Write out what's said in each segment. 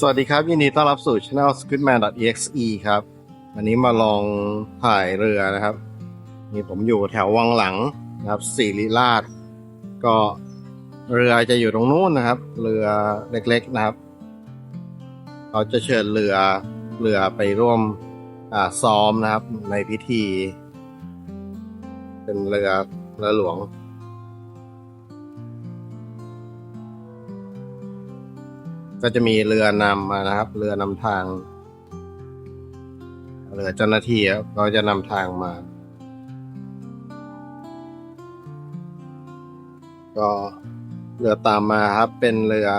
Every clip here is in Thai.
สวัสดีครับ ยินดีต้อนรับสู่ channel squidman.exe ครับ วันนี้มาลองถ่ายเรือนะครับนี่ผมอยู่แถววังหลังนะครับสิริราช ก็เรือจะอยู่ตรงนู้นนะครับ เรือเล็กๆนะครับ เขาจะเชิญเรือเรือไปร่วมอซ้อมนะครับในพิธี เป็นเรือเรือหลวง ก็จะมีเรือนำมานะครับ เรือนำทาง เรือเจ้าหน้าที่ครับเขาจะนำทางมา ก็เรือตามมาครับ เป็นเรือ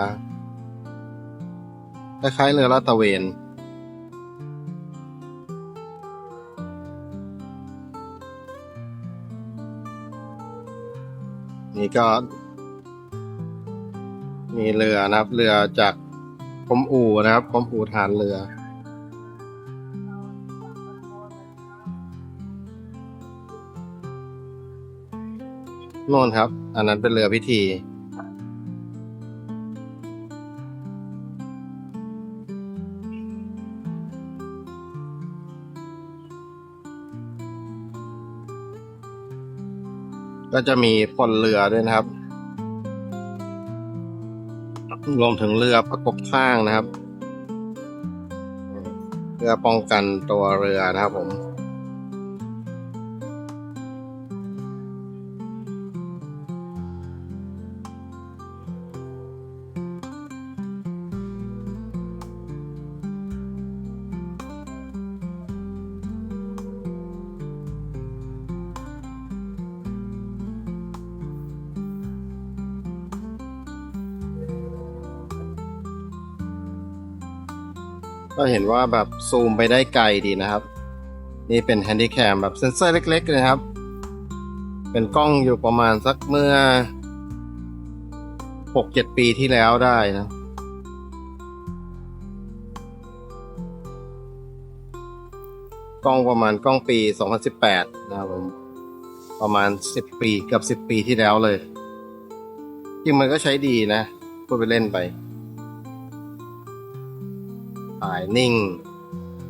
คล้ายๆเรือลาดตระเวนนี่ก็ มีเรือนะครับ เรือจาก กรมอู่นะครับกรมอู่ฐานเรือ โน่นครับ อันนั้นเป็นเรือพิธี ก็จะมีพลเรือด้วยนะครับ รวมถึงเรือประกบข้างนะครับเพื่อป้องกันตัวเรือนะครับผม ก็เห็นว่าแบบซูมไปได้ไกลดีนะครับ นี่เป็นแฮนดี้แคมแบบเซ็นเซอร์เล็กๆนะครับ เป็นกล้องอยู่ประมาณสักเมื่อหกเจ็ดปีที่แล้วได้นะกล้องประมาณกล้องปี 2018 นะครับผมประมาณ 10 ปีเกือบ10 ปีที่แล้วเลยจริงมันก็ใช้ดีนะพูดไปเล่นไป ถ่ายนิ่ง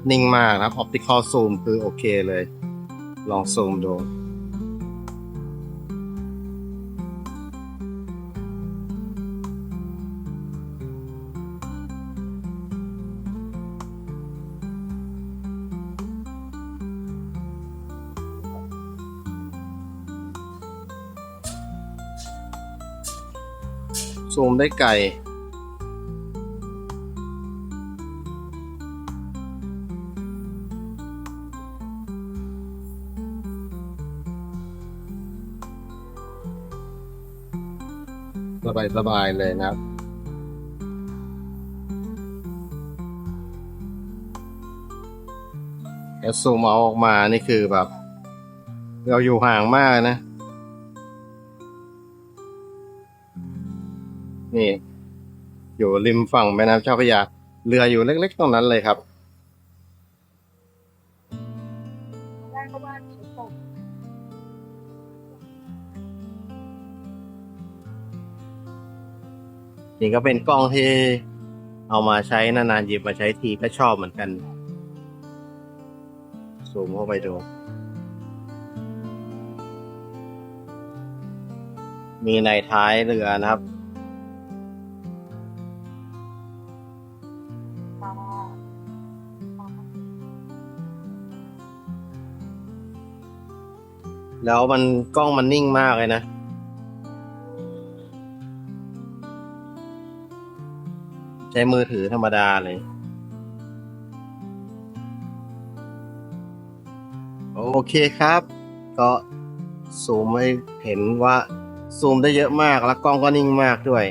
นิ่งมากนะครับ optical zoom คือโอเคเลย ลองซูมดูซูมได้ไกล สบายสบายเลยนะแอดซูมเอาออกมานี่คือแบบ เราอยู่ห่างมากนะ นี่ อยู่ริมฝั่งแม่น้ำเจ้าพระยา เรืออยู่เล็กๆตรงนั้นเลยครับ ได้ก็ว่าหนูตกนี่ก็เป็นกล้องที่เอามาใช้นานๆหยิบมาใช้ทีก็ชอบเหมือนกัน ซูมเข้าไปดู มีในท้ายเรือนะครับ แล้วมันกล้องมันนิ่งมากเลยนะ ช้มือถือธรรมดาเลย โอเคครับ ก็ซูมให้เห็นว่าซูมได้เยอะมากแล้วกล้องก็นิ่งมากด้วย